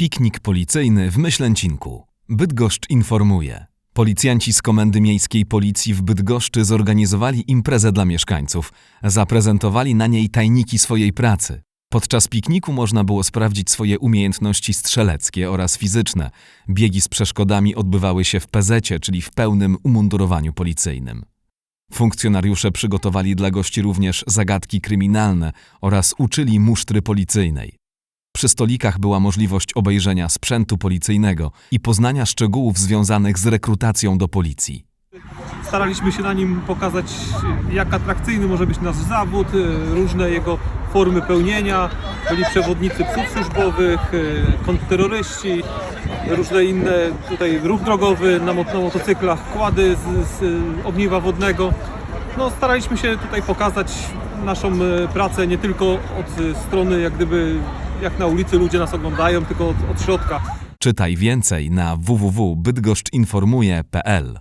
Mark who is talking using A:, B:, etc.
A: Piknik policyjny w Myślęcinku. Bydgoszcz informuje. Policjanci z Komendy Miejskiej Policji w Bydgoszczy zorganizowali imprezę dla mieszkańców. Zaprezentowali na niej tajniki swojej pracy. Podczas pikniku można było sprawdzić swoje umiejętności strzeleckie oraz fizyczne. Biegi z przeszkodami odbywały się w pezecie, czyli w pełnym umundurowaniu policyjnym. Funkcjonariusze przygotowali dla gości również zagadki kryminalne oraz uczyli musztry policyjnej. Przy stolikach była możliwość obejrzenia sprzętu policyjnego i poznania szczegółów związanych z rekrutacją do policji.
B: Staraliśmy się na nim pokazać, jak atrakcyjny może być nasz zawód, różne jego formy pełnienia. Byli przewodnicy psów służbowych, kontrterroryści, różne inne, tutaj ruch drogowy na, mo- na motocyklach, kłady z, z ogniwa wodnego. No, staraliśmy się tutaj pokazać naszą e, pracę nie tylko od strony, jak gdyby, jak na ulicy ludzie nas oglądają, tylko od, od środka.
A: Czytaj więcej na www.bydgoszczynformuje.pl